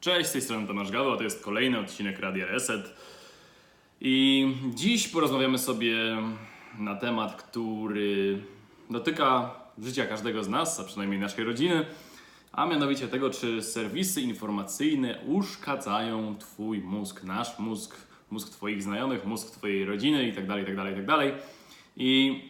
Cześć, z tej strony Tomasz Gaweł, a to jest kolejny odcinek Radia Reset. I dziś porozmawiamy sobie na temat, który dotyka życia każdego z nas, a przynajmniej naszej rodziny, a mianowicie tego, czy serwisy informacyjne uszkadzają Twój mózg, nasz mózg, mózg Twoich znajomych, mózg Twojej rodziny itd., itd., itd. I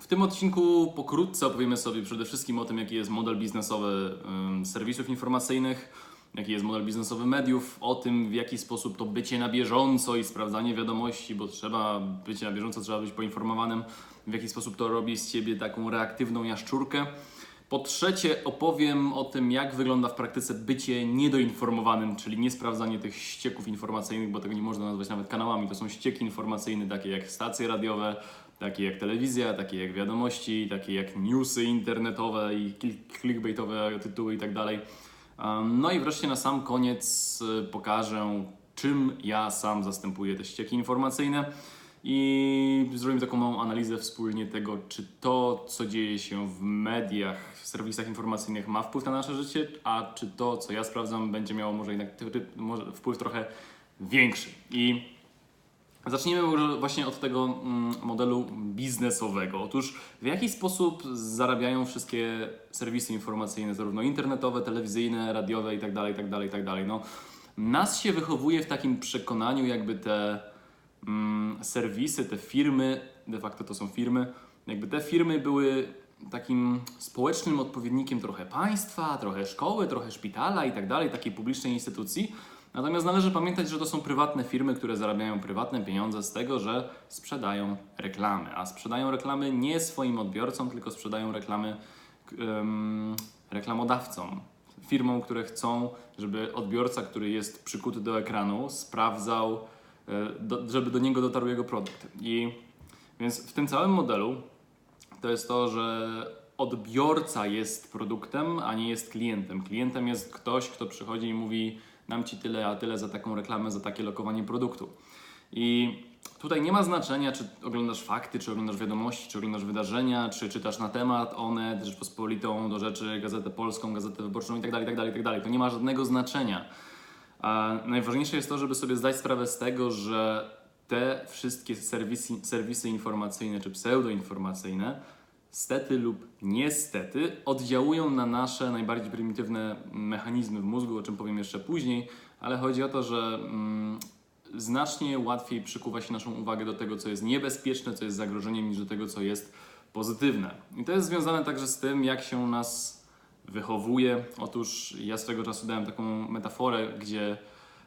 w tym odcinku pokrótce opowiemy sobie przede wszystkim o tym, jaki jest model biznesowy serwisów informacyjnych, jaki jest model biznesowy mediów, o tym, w jaki sposób to bycie na bieżąco i sprawdzanie wiadomości, bo trzeba być na bieżąco, trzeba być poinformowanym, w jaki sposób to robi z ciebie taką reaktywną jaszczurkę. Po trzecie, opowiem o tym, jak wygląda w praktyce bycie niedoinformowanym, czyli nie sprawdzanie tych ścieków informacyjnych, bo tego nie można nazwać nawet kanałami. To są ścieki informacyjne, takie jak stacje radiowe, takie jak telewizja, takie jak wiadomości, takie jak newsy internetowe i clickbaitowe tytuły i tak No i wreszcie na sam koniec y, pokażę, czym ja sam zastępuję te ścieki informacyjne i zrobimy taką małą analizę wspólnie tego, czy to, co dzieje się w mediach, w serwisach informacyjnych ma wpływ na nasze życie, a czy to, co ja sprawdzam, będzie miało może jednak wpływ trochę większy. I Zacznijmy właśnie od tego mm, modelu biznesowego. Otóż w jaki sposób zarabiają wszystkie serwisy informacyjne, zarówno internetowe, telewizyjne, radiowe itd., itd., itd. No, nas się wychowuje w takim przekonaniu, jakby te mm, serwisy, te firmy, de facto to są firmy, jakby te firmy były takim społecznym odpowiednikiem trochę państwa, trochę szkoły, trochę szpitala i tak takiej publicznej instytucji. Natomiast należy pamiętać, że to są prywatne firmy, które zarabiają prywatne pieniądze z tego, że sprzedają reklamy. A sprzedają reklamy nie swoim odbiorcom, tylko sprzedają reklamy em, reklamodawcom. Firmom, które chcą, żeby odbiorca, który jest przykuty do ekranu, sprawdzał, e, do, żeby do niego dotarł jego produkt. I więc w tym całym modelu to jest to, że odbiorca jest produktem, a nie jest klientem. Klientem jest ktoś, kto przychodzi i mówi: Dam ci tyle, a tyle za taką reklamę, za takie lokowanie produktu. I tutaj nie ma znaczenia, czy oglądasz fakty, czy oglądasz wiadomości, czy oglądasz wydarzenia, czy czytasz na temat Onet, Rzeczpospolitą, do rzeczy, Gazetę Polską, Gazetę Wyborczą itd., itd., itd. To nie ma żadnego znaczenia. A najważniejsze jest to, żeby sobie zdać sprawę z tego, że te wszystkie serwisy, serwisy informacyjne czy pseudoinformacyjne stety lub niestety oddziałują na nasze najbardziej prymitywne mechanizmy w mózgu, o czym powiem jeszcze później, ale chodzi o to, że mm, znacznie łatwiej przykuwa się naszą uwagę do tego, co jest niebezpieczne, co jest zagrożeniem, niż do tego, co jest pozytywne. I to jest związane także z tym, jak się nas wychowuje. Otóż ja swego czasu dałem taką metaforę, gdzie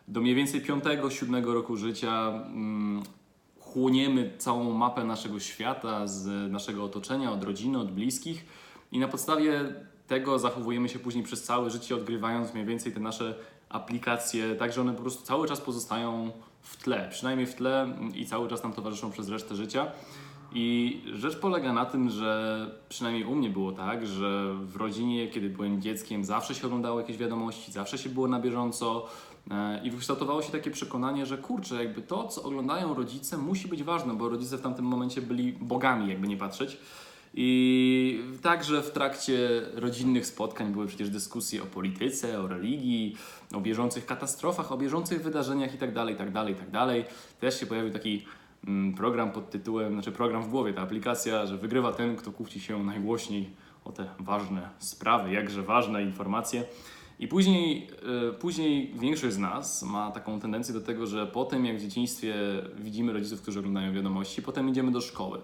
do mniej więcej 5-7 roku życia mm, chłoniemy całą mapę naszego świata, z naszego otoczenia, od rodziny, od bliskich i na podstawie tego zachowujemy się później przez całe życie, odgrywając mniej więcej te nasze aplikacje, tak że one po prostu cały czas pozostają w tle, przynajmniej w tle i cały czas nam towarzyszą przez resztę życia. I rzecz polega na tym, że przynajmniej u mnie było tak, że w rodzinie, kiedy byłem dzieckiem, zawsze się oglądało jakieś wiadomości, zawsze się było na bieżąco i wykształtowało się takie przekonanie, że kurczę, jakby to, co oglądają rodzice, musi być ważne, bo rodzice w tamtym momencie byli bogami, jakby nie patrzeć. I także w trakcie rodzinnych spotkań były przecież dyskusje o polityce, o religii, o bieżących katastrofach, o bieżących wydarzeniach itd., itd., itd. Też się pojawił taki mm, program pod tytułem, znaczy program w głowie, ta aplikacja, że wygrywa ten, kto kłóci się najgłośniej o te ważne sprawy, jakże ważne informacje. I później, y, później większość z nas ma taką tendencję do tego, że po tym jak w dzieciństwie widzimy rodziców, którzy oglądają wiadomości, potem idziemy do szkoły.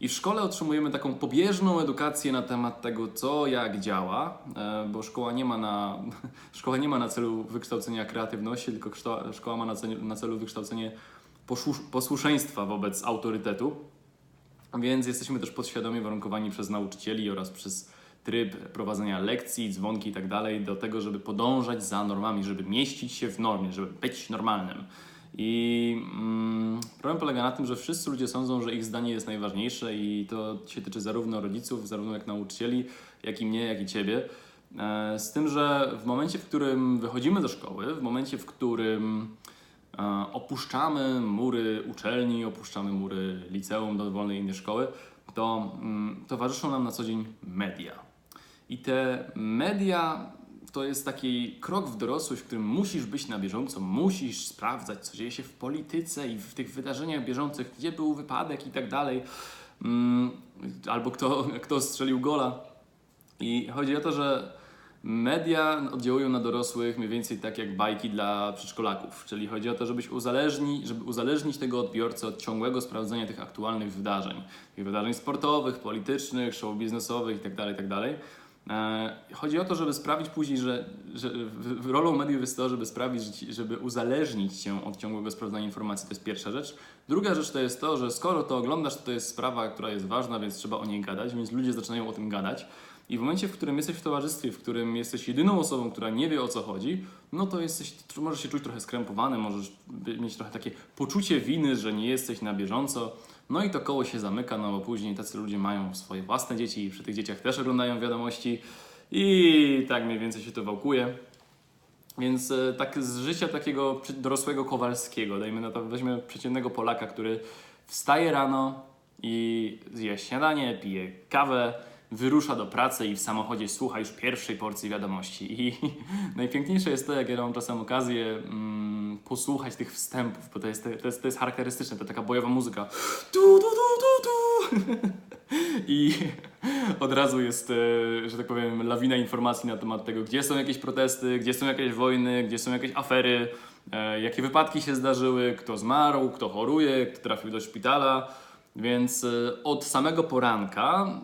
I w szkole otrzymujemy taką pobieżną edukację na temat tego, co jak działa, e, bo szkoła nie ma na, szkoła nie ma na celu wykształcenia kreatywności, tylko szkoła ma na celu, na celu wykształcenie posłusz- posłuszeństwa wobec autorytetu. Więc jesteśmy też podświadomie warunkowani przez nauczycieli oraz przez tryb prowadzenia lekcji, dzwonki i tak dalej do tego, żeby podążać za normami, żeby mieścić się w normie, żeby być normalnym. I mm, problem polega na tym, że wszyscy ludzie sądzą, że ich zdanie jest najważniejsze i to się tyczy zarówno rodziców, zarówno jak nauczycieli, jak i mnie, jak i ciebie. E, Z tym, że w momencie, w którym wychodzimy do szkoły, w momencie, w którym e, opuszczamy mury uczelni, opuszczamy mury liceum, dowolnej innej szkoły, to mm, towarzyszą nam na co dzień media. I te media to jest taki krok w dorosłość, w którym musisz być na bieżąco, musisz sprawdzać, co dzieje się w polityce i w tych wydarzeniach bieżących, gdzie był wypadek i tak dalej, mm, albo kto, kto strzelił gola. I chodzi o to, że media oddziałują na dorosłych mniej więcej tak jak bajki dla przedszkolaków, czyli chodzi o to, żebyś uzależni, żeby uzależnić tego odbiorcę od ciągłego sprawdzenia tych aktualnych wydarzeń, tych wydarzeń sportowych, politycznych, show biznesowych itd., itd. E, Chodzi o to, żeby sprawić później, że, że rolą mediów jest to, żeby sprawić, żeby uzależnić cię od ciągłego sprawdzania informacji. To jest pierwsza rzecz. Druga rzecz to jest to, że skoro to oglądasz, to jest sprawa, która jest ważna, więc trzeba o niej gadać, więc ludzie zaczynają o tym gadać. I w momencie, w którym jesteś w towarzystwie, w którym jesteś jedyną osobą, która nie wie o co chodzi, no to jesteś, możesz się czuć trochę skrępowany, możesz mieć trochę takie poczucie winy, że nie jesteś na bieżąco. No i to koło się zamyka, no bo później tacy ludzie mają swoje własne dzieci i przy tych dzieciach też oglądają wiadomości i tak mniej więcej się to wałkuje. Więc e, tak z życia takiego dorosłego Kowalskiego, dajmy na to, weźmy przeciętnego Polaka, który wstaje rano i zje śniadanie, pije kawę, wyrusza do pracy i w samochodzie słucha już pierwszej porcji wiadomości. I najpiękniejsze jest to, jak ja mam czasem okazję mm, posłuchać tych wstępów, bo to jest, to, jest, to jest charakterystyczne, to taka bojowa muzyka. Tu, tu, tu, tu, tu. I od razu jest, e, że tak powiem, lawina informacji na temat tego, gdzie są jakieś protesty, gdzie są jakieś wojny, gdzie są jakieś afery, e, jakie wypadki się zdarzyły, kto zmarł, kto choruje, kto trafił do szpitala. Więc e, od samego poranka,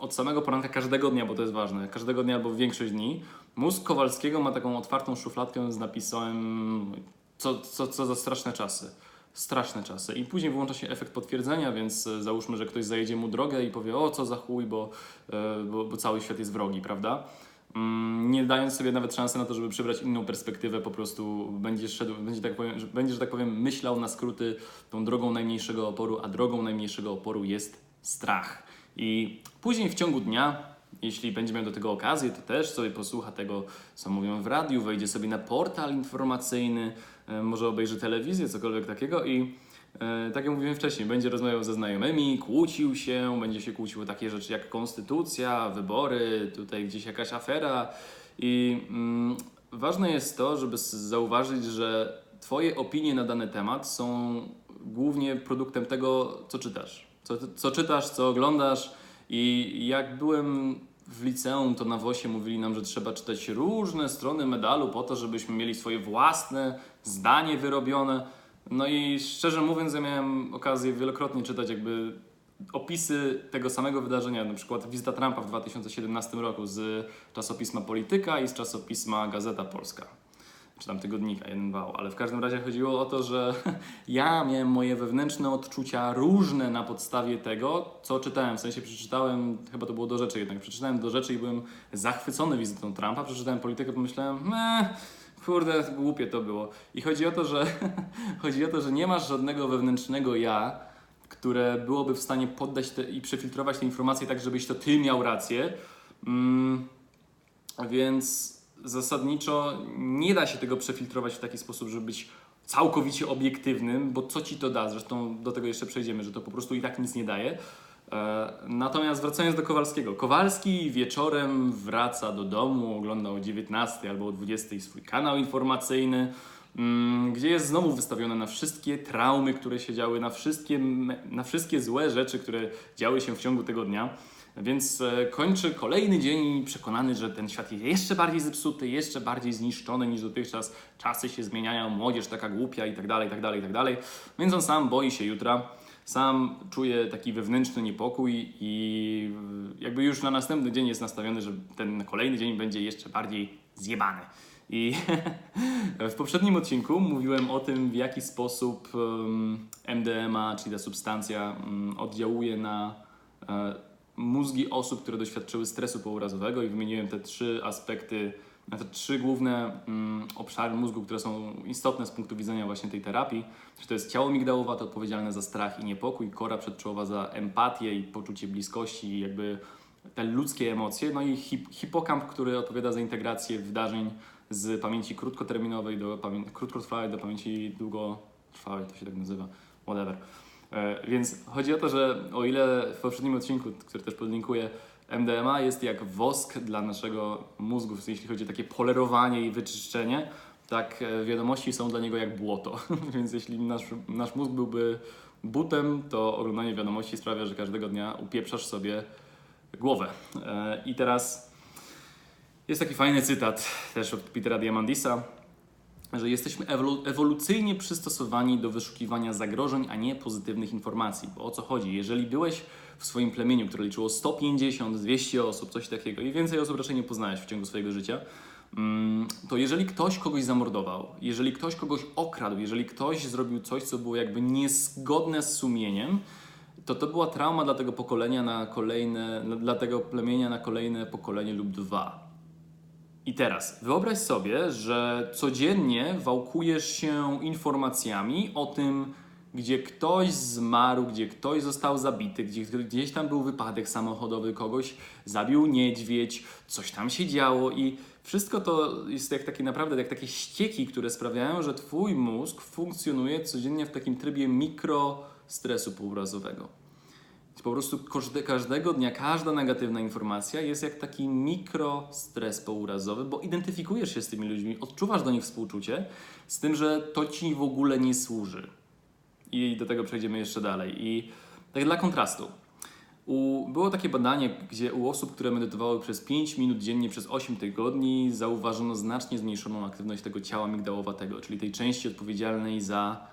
od samego poranka każdego dnia, bo to jest ważne, każdego dnia albo większość dni, mózg Kowalskiego ma taką otwartą szufladkę z napisem co, co, co za straszne czasy. Straszne czasy. I później włącza się efekt potwierdzenia, więc e, załóżmy, że ktoś zajedzie mu drogę i powie, o co za chuj, bo, e, bo, bo cały świat jest wrogi, prawda? Mm, Nie dając sobie nawet szansy na to, żeby przybrać inną perspektywę, po prostu będziesz szedł, będzie, tak powiem, będzie, że tak powiem, myślał na skróty tą drogą najmniejszego oporu, a drogą najmniejszego oporu jest strach. I później w ciągu dnia, jeśli będzie miał do tego okazję, to też sobie posłucha tego, co mówią w radiu, wejdzie sobie na portal informacyjny, e, może obejrzy telewizję, cokolwiek takiego i e, tak jak mówiłem wcześniej, będzie rozmawiał ze znajomymi, kłócił się, będzie się kłócił o takie rzeczy jak konstytucja, wybory, tutaj gdzieś jakaś afera i mm, ważne jest to, żeby zauważyć, że Twoje opinie na dany temat są głównie produktem tego, co czytasz. Co, co czytasz, co oglądasz i jak byłem w liceum, to na WOSie mówili nam, że trzeba czytać różne strony medalu po to, żebyśmy mieli swoje własne zdanie wyrobione. No i szczerze mówiąc, ja miałem okazję wielokrotnie czytać jakby opisy tego samego wydarzenia, na przykład wizyta Trumpa w 2017 roku z czasopisma Polityka i z czasopisma Gazeta Polska czy tam tygodnika, jeden wał, ale w każdym razie chodziło o to, że ja miałem moje wewnętrzne odczucia różne na podstawie tego, co czytałem. W sensie przeczytałem, chyba to było do rzeczy jednak, przeczytałem do rzeczy i byłem zachwycony wizytą Trumpa, przeczytałem politykę, pomyślałem, kurde, głupie to było. I chodzi o to, że chodzi o to, że nie masz żadnego wewnętrznego ja, które byłoby w stanie poddać te, i przefiltrować te informacje tak, żebyś to ty miał rację. Mm, więc zasadniczo nie da się tego przefiltrować w taki sposób, żeby być całkowicie obiektywnym, bo co ci to da? Zresztą do tego jeszcze przejdziemy, że to po prostu i tak nic nie daje. E, Natomiast wracając do Kowalskiego. Kowalski wieczorem wraca do domu, ogląda o 19 albo o 20 swój kanał informacyjny, mm, gdzie jest znowu wystawione na wszystkie traumy, które się działy, na wszystkie, na wszystkie złe rzeczy, które działy się w ciągu tego dnia. Więc e, kończy kolejny dzień przekonany, że ten świat jest jeszcze bardziej zepsuty, jeszcze bardziej zniszczony niż dotychczas. Czasy się zmieniają, młodzież taka głupia i tak dalej, tak dalej, tak dalej. Więc on sam boi się jutra, sam czuje taki wewnętrzny niepokój i e, jakby już na następny dzień jest nastawiony, że ten kolejny dzień będzie jeszcze bardziej zjebany. I w poprzednim odcinku mówiłem o tym, w jaki sposób MDMA, czyli ta substancja, mm, oddziałuje na e, mózgi osób, które doświadczyły stresu pourazowego i wymieniłem te trzy aspekty, te trzy główne mm, obszary mózgu, które są istotne z punktu widzenia właśnie tej terapii. To jest ciało migdałowe, to odpowiedzialne za strach i niepokój, kora przedczołowa za empatię i poczucie bliskości i jakby te ludzkie emocje, no i hip, hipokamp, który odpowiada za integrację wydarzeń z pamięci krótkoterminowej do pamię- krótkotrwałej do pamięci długotrwałej, to się tak nazywa, whatever. E, Więc chodzi o to, że o ile w poprzednim odcinku, który też podlinkuję, MDMA jest jak wosk dla naszego mózgu, jeśli chodzi o takie polerowanie i wyczyszczenie, tak e, wiadomości są dla niego jak błoto. Więc jeśli nasz, nasz mózg byłby butem, to oglądanie wiadomości sprawia, że każdego dnia upieprzasz sobie głowę. E, I teraz jest taki fajny cytat też od Petera Diamandisa, że jesteśmy ewolu- ewolucyjnie przystosowani do wyszukiwania zagrożeń, a nie pozytywnych informacji. Bo o co chodzi? Jeżeli byłeś w swoim plemieniu, które liczyło 150, 200 osób, coś takiego i więcej osób raczej nie poznałeś w ciągu swojego życia, mm, to jeżeli ktoś kogoś zamordował, jeżeli ktoś kogoś okradł, jeżeli ktoś zrobił coś, co było jakby niezgodne z sumieniem, to to była trauma dla tego pokolenia na kolejne, dla tego plemienia na kolejne pokolenie lub dwa. I teraz wyobraź sobie, że codziennie wałkujesz się informacjami o tym, gdzie ktoś zmarł, gdzie ktoś został zabity, gdzie gdzieś tam był wypadek samochodowy, kogoś zabił niedźwiedź, coś tam się działo i wszystko to jest jak takie naprawdę jak takie ścieki, które sprawiają, że twój mózg funkcjonuje codziennie w takim trybie mikrostresu pourazowego. Po prostu każde, każdego dnia, każda negatywna informacja jest jak taki mikrostres pourazowy, bo identyfikujesz się z tymi ludźmi, odczuwasz do nich współczucie, z tym, że to ci w ogóle nie służy. I do tego przejdziemy jeszcze dalej. I tak dla kontrastu. U, było takie badanie, gdzie u osób, które medytowały przez 5 minut dziennie przez 8 tygodni, zauważono znacznie zmniejszoną aktywność tego ciała migdałowatego, czyli tej części odpowiedzialnej za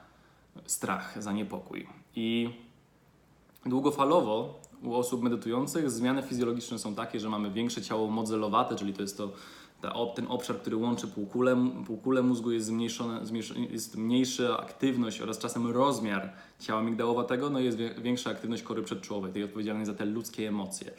strach, za niepokój. I Długofalowo u osób medytujących zmiany fizjologiczne są takie, że mamy większe ciało modelowate, czyli to jest to ta, ten obszar, który łączy półkulę, półkulę mózgu, jest, jest mniejsza aktywność oraz czasem rozmiar ciała migdałowatego, no i jest większa aktywność kory przedczołowej, tej odpowiedzialnej za te ludzkie emocje.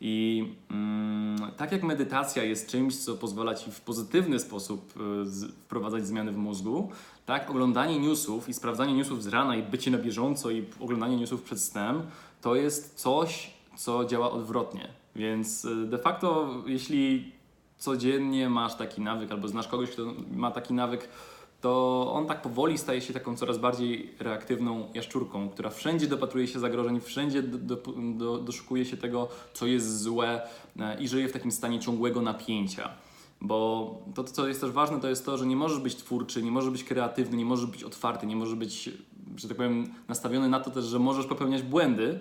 I mm, tak jak medytacja jest czymś, co pozwala ci w pozytywny sposób y, z, wprowadzać zmiany w mózgu, tak oglądanie newsów i sprawdzanie newsów z rana i bycie na bieżąco i oglądanie newsów przed snem to jest coś, co działa odwrotnie. Więc y, de facto, jeśli codziennie masz taki nawyk albo znasz kogoś, kto ma taki nawyk, to on tak powoli staje się taką coraz bardziej reaktywną jaszczurką, która wszędzie dopatruje się zagrożeń, wszędzie do, do, do, doszukuje się tego, co jest złe e, i żyje w takim stanie ciągłego napięcia. Bo to, co jest też ważne, to jest to, że nie możesz być twórczy, nie możesz być kreatywny, nie możesz być otwarty, nie możesz być, że tak powiem, nastawiony na to też, że możesz popełniać błędy,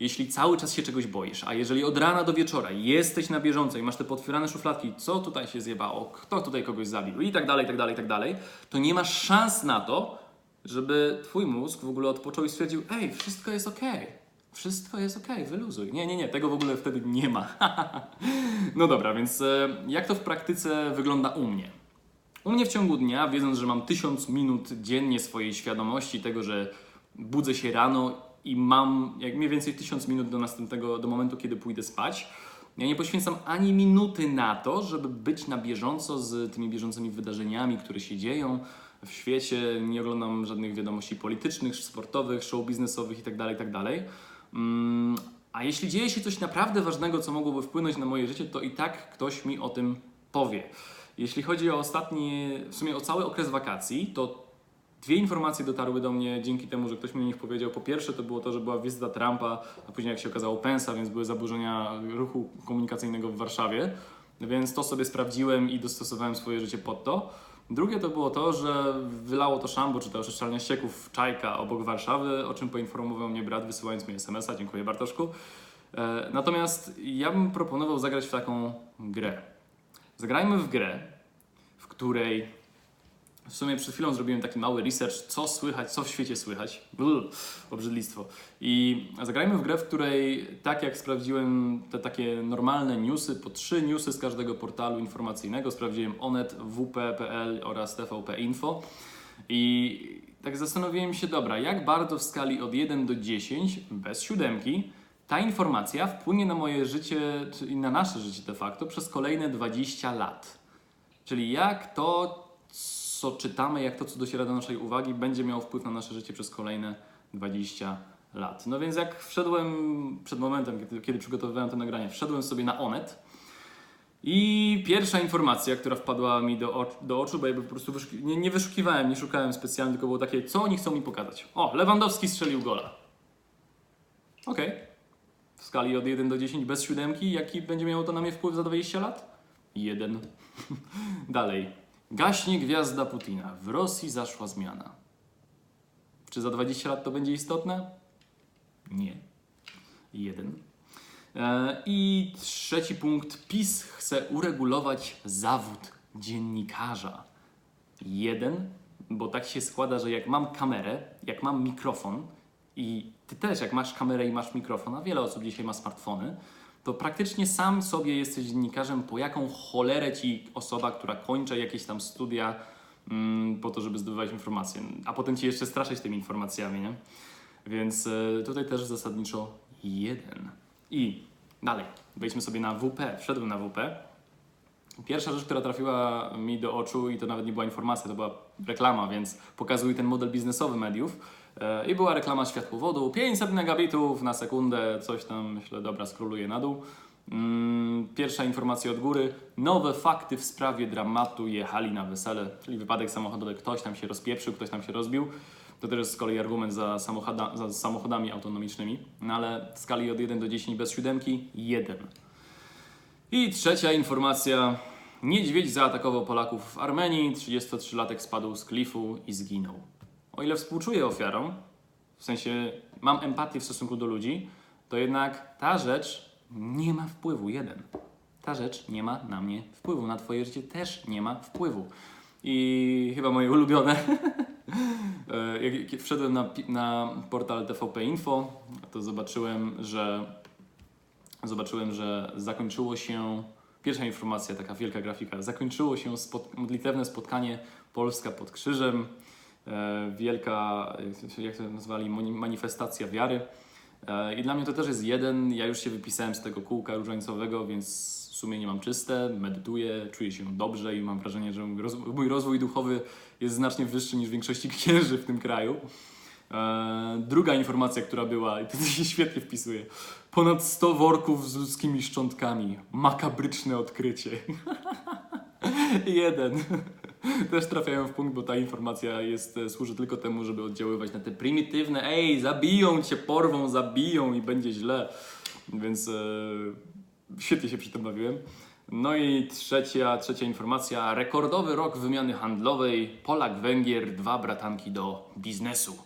jeśli cały czas się czegoś boisz, a jeżeli od rana do wieczora jesteś na bieżąco i masz te potwierane szufladki, co tutaj się zjebało, kto tutaj kogoś zabił i tak dalej, i tak dalej, tak dalej, to nie masz szans na to, żeby twój mózg w ogóle odpoczął i stwierdził, ej, wszystko jest okej, wszystko jest okej, wyluzuj. Nie, nie, nie, tego w ogóle wtedy nie ma. no dobra, więc e, jak to w praktyce wygląda u mnie? U mnie w ciągu dnia, wiedząc, że mam tysiąc minut dziennie swojej świadomości tego, że budzę się rano i mam jak mniej więcej tysiąc minut do następnego, do momentu, kiedy pójdę spać, ja nie poświęcam ani minuty na to, żeby być na bieżąco z tymi bieżącymi wydarzeniami, które się dzieją w świecie. Nie oglądam żadnych wiadomości politycznych, sportowych, show biznesowych itd., itd. Mm, a jeśli dzieje się coś naprawdę ważnego, co mogłoby wpłynąć na moje życie, to i tak ktoś mi o tym powie. Jeśli chodzi o ostatni, w sumie o cały okres wakacji, to dwie informacje dotarły do mnie dzięki temu, że ktoś mi o nich powiedział. Po pierwsze to było to, że była wizyta Trumpa, a później jak się okazało Pensa, więc były zaburzenia ruchu komunikacyjnego w Warszawie. Więc to sobie sprawdziłem i dostosowałem swoje życie pod to. Drugie to było to, że wylało to szambo, czy to oczyszczalnia ścieków Czajka obok Warszawy, o czym poinformował mnie brat wysyłając mi SMS-a. Dziękuję Bartoszku. E, Natomiast ja bym proponował zagrać w taką grę. Zagrajmy w grę, w której w sumie przed chwilą zrobiłem taki mały research, co słychać, co w świecie słychać. Bluh, obrzydlistwo. I zagrajmy w grę, w której tak jak sprawdziłem te takie normalne newsy, po trzy newsy z każdego portalu informacyjnego, sprawdziłem Onet, WP.pl oraz TVP Info. I tak zastanowiłem się, dobra, jak bardzo w skali od 1 do 10, bez siódemki, ta informacja wpłynie na moje życie, czyli na nasze życie de facto, przez kolejne 20 lat. Czyli jak to, co czytamy, jak to, co dociera do naszej uwagi, będzie miało wpływ na nasze życie przez kolejne 20 lat. No więc jak wszedłem przed momentem, kiedy, kiedy przygotowywałem to nagranie, wszedłem sobie na Onet i pierwsza informacja, która wpadła mi do, oc- do oczu, bo jakby po prostu wyszuki- nie, nie wyszukiwałem, nie szukałem specjalnie, tylko było takie, co oni chcą mi pokazać. O, Lewandowski strzelił gola. Okej. skali od 1 do 10 bez siódemki, jaki będzie miało to na mnie wpływ za 20 lat? Jeden. Dalej. Gaśnie gwiazda Putina. W Rosji zaszła zmiana. Czy za 20 lat to będzie istotne? Nie. Jeden. E, I trzeci punkt. PiS chce uregulować zawód dziennikarza. Jeden, bo tak się składa, że jak mam kamerę, jak mam mikrofon i ty też jak masz kamerę i masz mikrofon, a wiele osób dzisiaj ma smartfony, to praktycznie sam sobie jesteś dziennikarzem, po jaką cholerę ci osoba, która kończy jakieś tam studia mm, po to, żeby zdobywać informacje, a potem ci jeszcze straszyć tymi informacjami, nie? Więc e, tutaj też zasadniczo jeden. I dalej, wejdźmy sobie na WP. Wszedłem na WP. Pierwsza rzecz, która trafiła mi do oczu, i to nawet nie była informacja, to była reklama, więc pokazuj ten model biznesowy mediów. E, I była reklama światłowodu, 500 megabitów na sekundę, coś tam, myślę, dobra, skroluję na dół. Mm, Pierwsza informacja od góry. Nowe fakty w sprawie dramatu jechali na wesele, czyli wypadek samochodowy. Ktoś tam się rozpieprzył, ktoś tam się rozbił. To też jest z kolei argument za, samochoda, za samochodami autonomicznymi. No ale w skali od 1 do 10 bez siódemki 1. I trzecia informacja. Niedźwiedź zaatakował Polaków w Armenii. 33-latek spadł z klifu i zginął. O ile współczuję ofiarom, w sensie mam empatię w stosunku do ludzi, to jednak ta rzecz nie ma wpływu. Jeden. Ta rzecz nie ma na mnie wpływu. Na Twoje życie też nie ma wpływu. I chyba moje ulubione. E, jak, wszedłem na, na portal TVP Info, to zobaczyłem, że zobaczyłem, że zakończyło się pierwsza informacja, taka wielka grafika. Zakończyło się spot, modlitewne spotkanie Polska pod krzyżem. E, wielka, jak to nazwali, manifestacja wiary. E, I dla mnie to też jest jeden. Ja już się wypisałem z tego kółka różańcowego, więc w sumie nie mam czyste, medytuję, czuję się dobrze i mam wrażenie, że mój rozwój, mój rozwój duchowy jest znacznie wyższy niż większości księży w tym kraju. E, druga informacja, która była, i to się świetnie wpisuje. Ponad 100 worków z ludzkimi szczątkami. Makabryczne odkrycie. Jeden. Też trafiają w punkt, bo ta informacja jest, e, służy tylko temu, żeby oddziaływać na te prymitywne ej, zabiją cię, porwą, zabiją i będzie źle. Więc e, świetnie się przy tym bawiłem. No i trzecia, trzecia informacja. Rekordowy rok wymiany handlowej. Polak-Węgier, dwa bratanki do biznesu.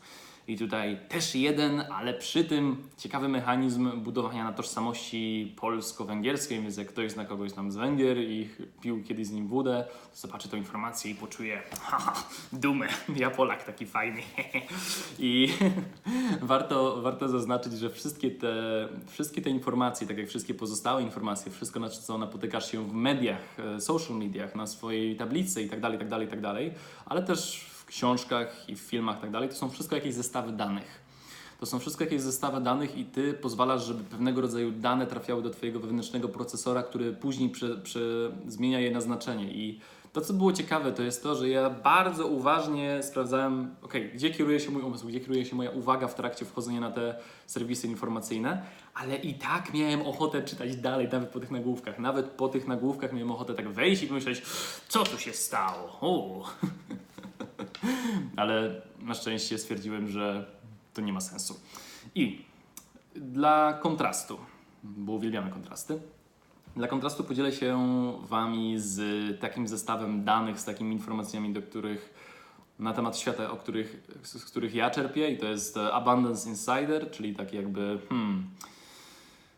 I tutaj też jeden, ale przy tym ciekawy mechanizm budowania na tożsamości polsko-węgierskiej, więc jak ktoś zna kogoś tam z Węgier i pił kiedyś z nim wódę, to zobaczy tą informację i poczuje haha, dumę, ja Polak taki fajny. I warto, warto zaznaczyć, że wszystkie te, wszystkie te informacje, tak jak wszystkie pozostałe informacje, wszystko na co napotykasz się w mediach, e, social mediach, na swojej tablicy i dalej, dalej, tak dalej, ale też książkach i w filmach tak dalej, to są wszystko jakieś zestawy danych. To są wszystko jakieś zestawy danych i ty pozwalasz, żeby pewnego rodzaju dane trafiały do twojego wewnętrznego procesora, który później prze, prze, zmienia je na znaczenie. I to, co było ciekawe, to jest to, że ja bardzo uważnie sprawdzałem, ok, gdzie kieruje się mój umysł, gdzie kieruje się moja uwaga w trakcie wchodzenia na te serwisy informacyjne, ale i tak miałem ochotę czytać dalej, nawet po tych nagłówkach. Nawet po tych nagłówkach miałem ochotę tak wejść i pomyśleć, co tu się stało? ale na szczęście stwierdziłem, że to nie ma sensu. I dla kontrastu, bo uwielbiamy kontrasty, dla kontrastu podzielę się Wami z takim zestawem danych, z takimi informacjami, do których na temat świata, o których, z których ja czerpię i to jest e, Abundance Insider, czyli taki jakby hmm,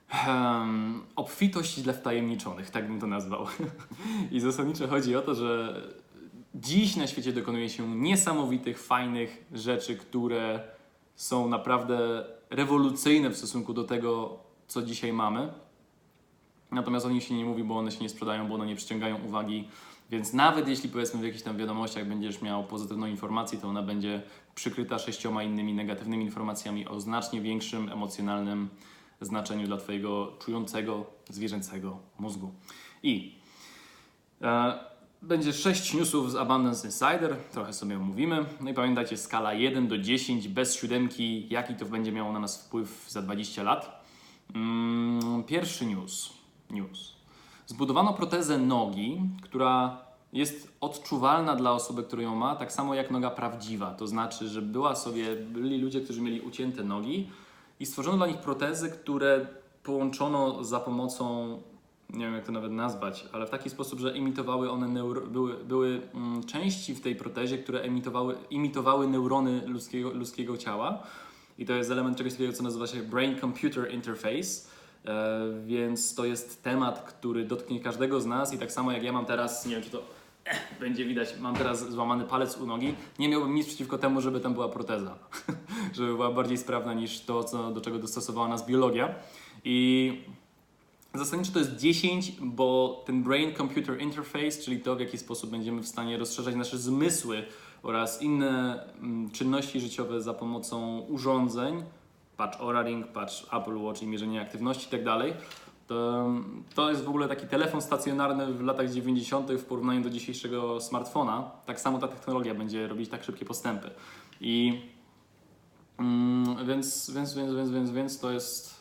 hmm, obfitość dla wtajemniczonych, tak bym to nazwał. I zasadniczo chodzi o to, że dziś na świecie dokonuje się niesamowitych, fajnych rzeczy, które są naprawdę rewolucyjne w stosunku do tego, co dzisiaj mamy. Natomiast o nich się nie mówi, bo one się nie sprzedają, bo one nie przyciągają uwagi. Więc nawet jeśli powiedzmy w jakichś tam wiadomościach będziesz miał pozytywną informację, to ona będzie przykryta sześcioma innymi negatywnymi informacjami o znacznie większym emocjonalnym znaczeniu dla Twojego czującego, zwierzęcego mózgu. I e, będzie 6 newsów z Abundance Insider, trochę sobie omówimy. No i pamiętajcie, skala 1 do 10 bez siódemki, jaki to będzie miało na nas wpływ za 20 lat. Mm, pierwszy news. news. Zbudowano protezę nogi, która jest odczuwalna dla osoby, która ją ma, tak samo jak noga prawdziwa. To znaczy, że była sobie, byli ludzie, którzy mieli ucięte nogi i stworzono dla nich protezy, które połączono za pomocą, nie wiem jak to nawet nazwać, ale w taki sposób, że imitowały one, neuro, były, były mm, części w tej protezie, które emitowały, imitowały neurony ludzkiego, ludzkiego ciała. I to jest element czegoś takiego, co nazywa się Brain Computer Interface. E, więc to jest temat, który dotknie każdego z nas i tak samo jak ja mam teraz, nie wiem czy to eh, będzie widać, mam teraz złamany palec u nogi, nie miałbym nic przeciwko temu, żeby tam była proteza, żeby była bardziej sprawna niż to, co, do czego dostosowała nas biologia. I zasadniczo to jest 10, bo ten Brain Computer Interface, czyli to w jaki sposób będziemy w stanie rozszerzać nasze zmysły oraz inne mm, czynności życiowe za pomocą urządzeń, patrz Oura Ring, patrz Apple Watch i mierzenie aktywności i tak. To, to jest w ogóle taki telefon stacjonarny w latach 90. w porównaniu do dzisiejszego smartfona. Tak samo ta technologia będzie robić tak szybkie postępy. I mm, więc, więc, więc, więc, więc, więc to jest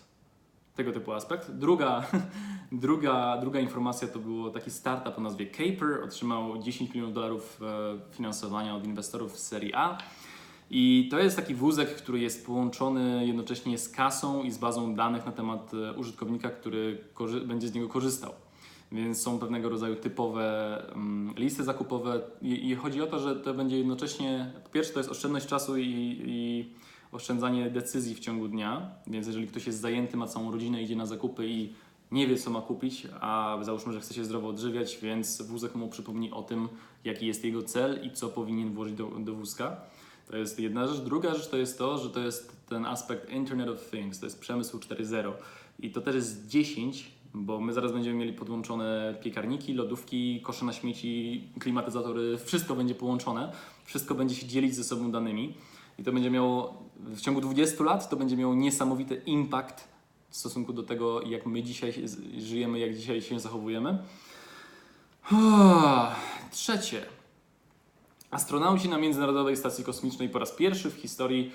tego typu aspekt. Druga, druga, druga informacja to było taki startup o nazwie Caper. Otrzymał 10 milionów dolarów e, finansowania od inwestorów z serii A. I to jest taki wózek, który jest połączony jednocześnie z kasą i z bazą danych na temat e, użytkownika, który będzie z niego korzystał. Więc są pewnego rodzaju typowe mm, listy zakupowe I, i chodzi o to, że to będzie jednocześnie, po pierwsze to jest oszczędność czasu i, i oszczędzanie decyzji w ciągu dnia, więc jeżeli ktoś jest zajęty, ma całą rodzinę, idzie na zakupy i nie wie, co ma kupić, a załóżmy, że chce się zdrowo odżywiać, więc wózek mu przypomni o tym, jaki jest jego cel i co powinien włożyć do, do wózka. To jest jedna rzecz. Druga rzecz to jest to, że to jest ten aspekt Internet of Things, to jest przemysł 4.0 i to też jest 10, bo my zaraz będziemy mieli podłączone piekarniki, lodówki, kosze na śmieci, klimatyzatory, wszystko będzie połączone, wszystko będzie się dzielić ze sobą danymi i to będzie miało w ciągu 20 lat to będzie miało niesamowity impact w stosunku do tego, jak my dzisiaj żyjemy, jak dzisiaj się zachowujemy. Trzecie. Astronauci na Międzynarodowej Stacji Kosmicznej po raz pierwszy w historii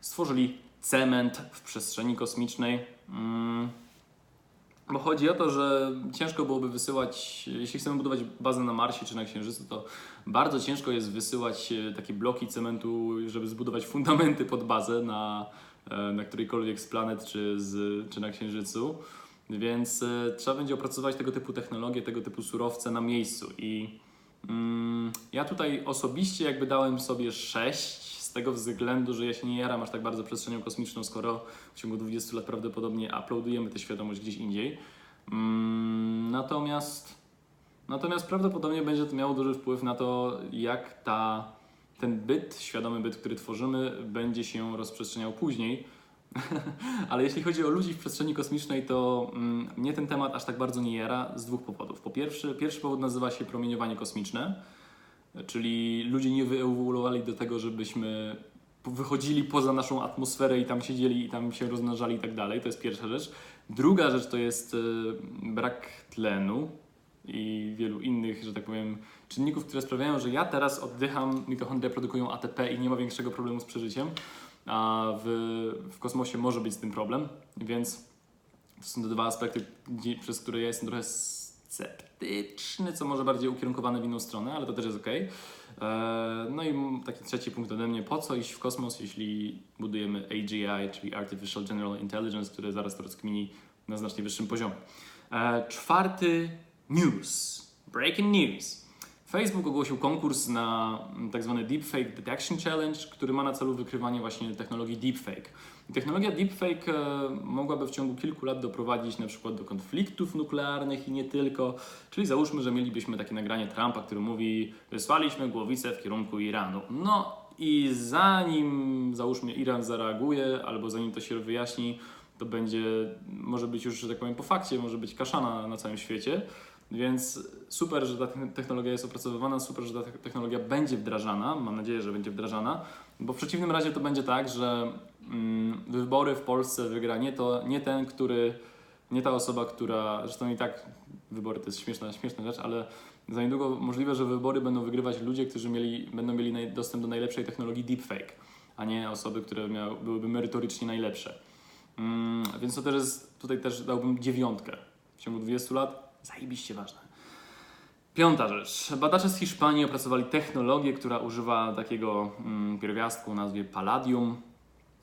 stworzyli cement w przestrzeni kosmicznej. Mm, Bo chodzi o to, że ciężko byłoby wysyłać, jeśli chcemy budować bazę na Marsie czy na Księżycu, to bardzo ciężko jest wysyłać e, takie bloki cementu, żeby zbudować fundamenty pod bazę na, e, na którejkolwiek z planet czy, z, czy na Księżycu. Więc e, trzeba będzie opracować tego typu technologie, tego typu surowce na miejscu. I mm, ja tutaj osobiście jakby dałem sobie 6 z tego względu, że ja się nie jaram aż tak bardzo przestrzenią kosmiczną, skoro w ciągu 20 lat prawdopodobnie uploadujemy tę świadomość gdzieś indziej. Mm, natomiast, natomiast prawdopodobnie będzie to miało duży wpływ na to, jak ta, ten byt, świadomy byt, który tworzymy, będzie się rozprzestrzeniał później. Ale jeśli chodzi o ludzi w przestrzeni kosmicznej, to mm, mnie ten temat aż tak bardzo nie jara z dwóch powodów. Po pierwsze, pierwszy powód nazywa się promieniowanie kosmiczne, czyli ludzie nie wyewoluowali do tego, żebyśmy wychodzili poza naszą atmosferę i tam siedzieli i tam się rozmnażali i tak dalej. To jest pierwsza rzecz. Druga rzecz to jest e, brak tlenu i wielu innych, że tak powiem, czynników, które sprawiają, że ja teraz oddycham, mitochondria produkują ATP i nie ma większego problemu z przeżyciem, a w, w kosmosie może być z tym problem, więc to są te dwa aspekty, przez które ja jestem trochę sceptyczny, co może bardziej ukierunkowane w inną stronę, ale to też jest ok. No i taki trzeci punkt ode mnie, po co iść w kosmos, jeśli budujemy AGI, czyli Artificial General Intelligence, które zaraz to rozkmini na znacznie wyższym poziomie. E, czwarty news, breaking news. Facebook ogłosił konkurs na mm, tak zwany Deepfake Detection Challenge, który ma na celu wykrywanie właśnie technologii deepfake. Technologia deepfake e, mogłaby w ciągu kilku lat doprowadzić na przykład do konfliktów nuklearnych i nie tylko. Czyli załóżmy, że mielibyśmy takie nagranie Trumpa, który mówi wysłaliśmy głowicę w kierunku Iranu. No i zanim załóżmy Iran zareaguje, albo zanim to się wyjaśni, to będzie, może być już, że tak powiem, po fakcie, może być kaszana na całym świecie. Więc super, że ta te- technologia jest opracowywana, super, że ta te- technologia będzie wdrażana. Mam nadzieję, że będzie wdrażana, bo w przeciwnym razie to będzie tak, że mm, wybory w Polsce wygra nie, to, nie ten, który, nie ta osoba, która, zresztą i tak wybory to jest śmieszna, śmieszna rzecz, ale za niedługo możliwe, że wybory będą wygrywać ludzie, którzy mieli, będą mieli dostęp do najlepszej technologii deepfake, a nie osoby, które miały, byłyby merytorycznie najlepsze. Mm, więc to też jest, tutaj też dałbym dziewiątkę. W ciągu 20 lat zajebiście ważne. Piąta rzecz. Badacze z Hiszpanii opracowali technologię, która używa takiego mm, pierwiastku o nazwie palladium.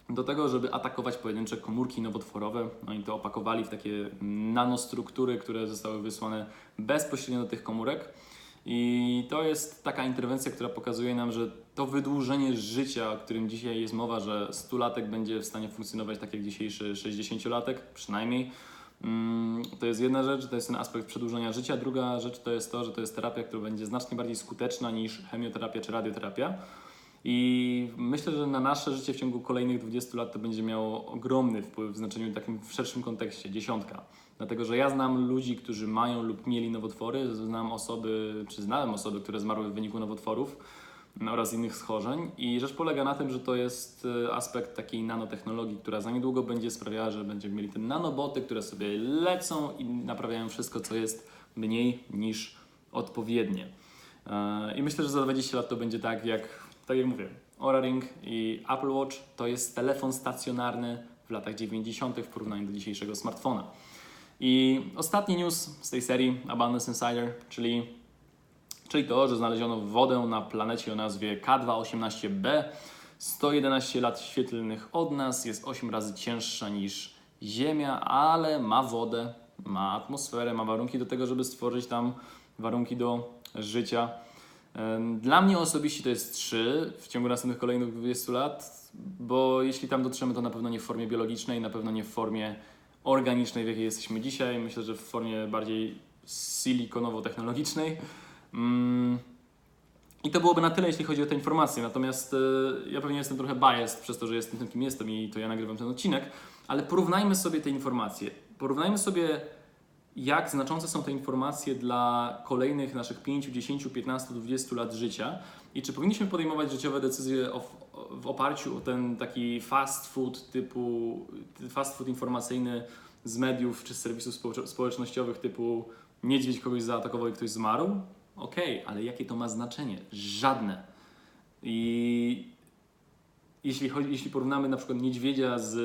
do tego, żeby atakować pojedyncze komórki nowotworowe. Oni to opakowali w takie nanostruktury, które zostały wysłane bezpośrednio do tych komórek. I to jest taka interwencja, która pokazuje nam, że to wydłużenie życia, o którym dzisiaj jest mowa, że 100-latek będzie w stanie funkcjonować tak jak dzisiejszy 60-latek, przynajmniej. Mm, To jest jedna rzecz, to jest ten aspekt przedłużenia życia. Druga rzecz to jest to, że to jest terapia, która będzie znacznie bardziej skuteczna niż chemioterapia czy radioterapia. I myślę, że na nasze życie w ciągu kolejnych 20 lat to będzie miało ogromny wpływ w znaczeniu takim w szerszym kontekście, dziesiątka. Dlatego, że ja znam ludzi, którzy mają lub mieli nowotwory, znam osoby, czy znałem osoby, które zmarły w wyniku nowotworów oraz innych schorzeń. I rzecz polega na tym, że to jest e, aspekt takiej nanotechnologii, która za niedługo będzie sprawiała, że będziemy mieli te nanoboty, które sobie lecą i naprawiają wszystko, co jest mniej niż odpowiednie. E, I myślę, że za 20 lat to będzie tak, jak, tak jak mówię, Oura Ring i Apple Watch to jest telefon stacjonarny w latach 90. w porównaniu do dzisiejszego smartfona. I ostatni news z tej serii Abundance Insider, czyli, czyli to, że znaleziono wodę na planecie o nazwie K218b, 111 lat świetlnych od nas, jest 8 razy cięższa niż Ziemia, ale ma wodę, ma atmosferę, ma warunki do tego, żeby stworzyć tam warunki do życia. Dla mnie osobiście to jest 3 w ciągu następnych kolejnych 20 lat, bo jeśli tam dotrzemy, to na pewno nie w formie biologicznej, na pewno nie w formie organicznej, w jakiej jesteśmy dzisiaj. Myślę, że w formie bardziej silikonowo-technologicznej. Mm. I to byłoby na tyle, jeśli chodzi o te informacje. Natomiast e, ja pewnie jestem trochę biased przez to, że jestem tym, kim jestem i to ja nagrywam ten odcinek, ale porównajmy sobie te informacje. Porównajmy sobie, jak znaczące są te informacje dla kolejnych naszych 5, 10, 15, 20 lat życia i czy powinniśmy podejmować życiowe decyzje w oparciu o ten taki fast food typu, fast food informacyjny z mediów czy z serwisów społecz- społecznościowych typu niedźwiedź kogoś zaatakował i ktoś zmarł? Okej, ale jakie to ma znaczenie? Żadne. I jeśli, chodzi, jeśli porównamy na przykład niedźwiedzia z,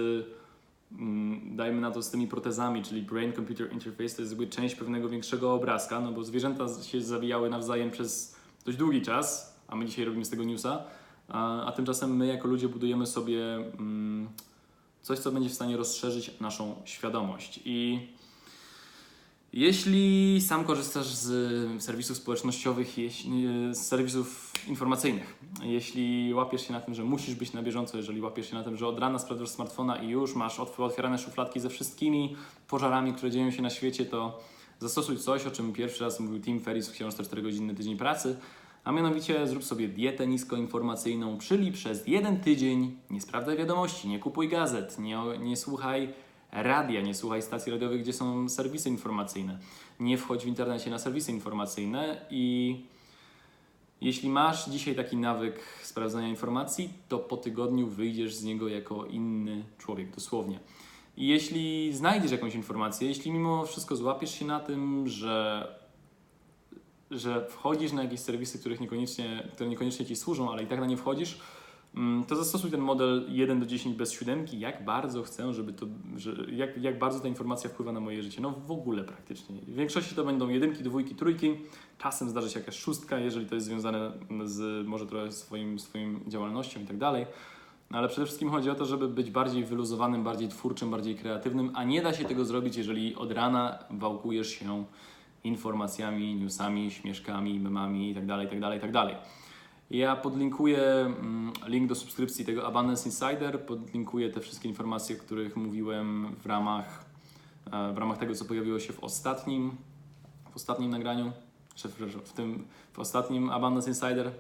mm, dajmy na to, z tymi protezami, czyli Brain Computer Interface, to jest jakby część pewnego większego obrazka, no bo zwierzęta się zabijały nawzajem przez dość długi czas, a my dzisiaj robimy z tego newsa, a, a tymczasem my jako ludzie budujemy sobie mm, coś, co będzie w stanie rozszerzyć naszą świadomość. I jeśli sam korzystasz z serwisów społecznościowych, jeśli, z serwisów informacyjnych, jeśli łapiesz się na tym, że musisz być na bieżąco, jeżeli łapiesz się na tym, że od rana sprawdzasz smartfona i już masz otw- otwierane szufladki ze wszystkimi pożarami, które dzieją się na świecie, to zastosuj coś, o czym pierwszy raz mówił Tim Ferriss w książce 4-godzinny tydzień pracy, a mianowicie zrób sobie dietę niskoinformacyjną, czyli przez jeden tydzień nie sprawdzaj wiadomości, nie kupuj gazet, nie, nie słuchaj radia, nie słuchaj stacji radiowych, gdzie są serwisy informacyjne. Nie wchodź w internecie na serwisy informacyjne i jeśli masz dzisiaj taki nawyk sprawdzania informacji, to po tygodniu wyjdziesz z niego jako inny człowiek, dosłownie. I jeśli znajdziesz jakąś informację, jeśli mimo wszystko złapiesz się na tym, że, że wchodzisz na jakieś serwisy, których niekoniecznie, które niekoniecznie ci służą, ale i tak na nie wchodzisz, to zastosuj ten model 1 do 10 bez siódemki, jak bardzo chcę, żeby to, że, jak, jak bardzo ta informacja wpływa na moje życie. No w ogóle praktycznie. W większości to będą jedynki, dwójki, trójki, czasem zdarzy się jakaś szóstka, jeżeli to jest związane z może trochę swoim, swoim działalnością i tak dalej. No, ale przede wszystkim chodzi o to, żeby być bardziej wyluzowanym, bardziej twórczym, bardziej kreatywnym, a nie da się tego zrobić, jeżeli od rana wałkujesz się informacjami, newsami, śmieszkami, memami itd., itd., itd. Ja podlinkuję mm, link do subskrypcji tego Abundance Insider, podlinkuję te wszystkie informacje, o których mówiłem w ramach, e, w ramach tego, co pojawiło się w ostatnim, w ostatnim nagraniu, czy w tym, w ostatnim Abundance Insider.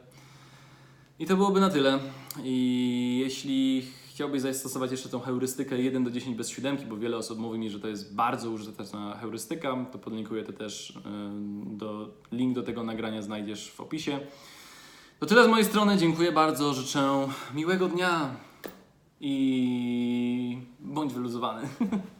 I to byłoby na tyle. I jeśli chciałbyś zastosować jeszcze tą heurystykę 1 do 10 bez siódemki, bo wiele osób mówi mi, że to jest bardzo użyteczna heurystyka, to podlinkuję to też, e, do, link do tego nagrania znajdziesz w opisie. To tyle z mojej strony, dziękuję bardzo, życzę miłego dnia i bądź wyluzowany.